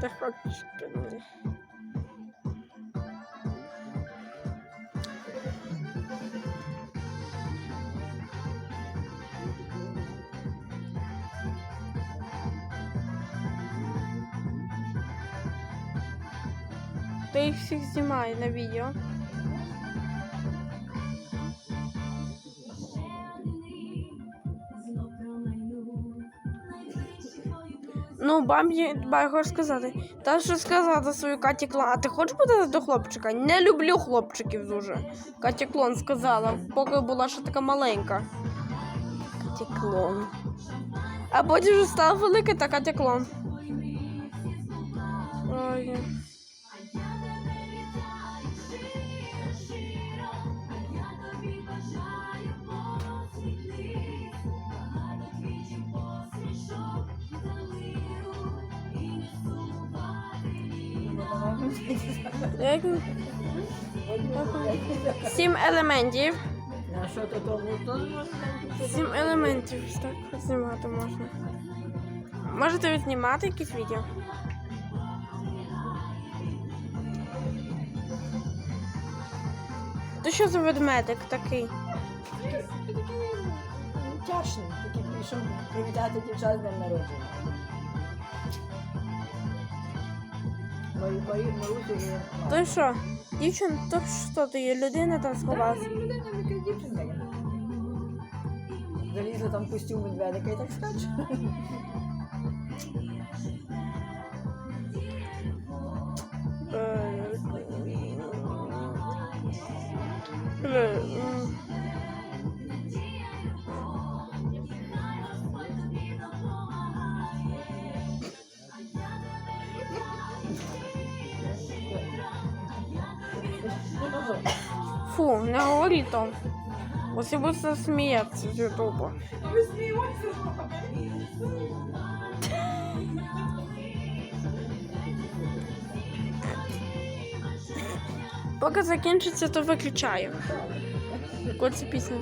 Ти хочеш. ні. Ти їх всіх знімає на відео. Ну, бабі, ба, хочу сказати. Та що сказала свою Каті Клон. А ти хочеш бути до хлопчика? Не люблю хлопчиків дуже. Каті Клон сказала, поки була ще така маленька. Каті Клон. А потім вже стала велика та Катя Клон. Ой. Як... Сім елементів. А що то? То Сім елементів так знімати можна. Можете відзнімати якісь відео? То що за ведмедик такий? Тяжний, такий прийшов привітати дівчат з днем народження. То що? Дівчин, то що є людина там сховалася? Людина, яка дівчинка. Залізла там в костюм медведика і так скаче. Е, е. Фу, не говори там. Ось і будете сміятися з Ютуба. Поки закінчиться, то виключаю. Коці пісню.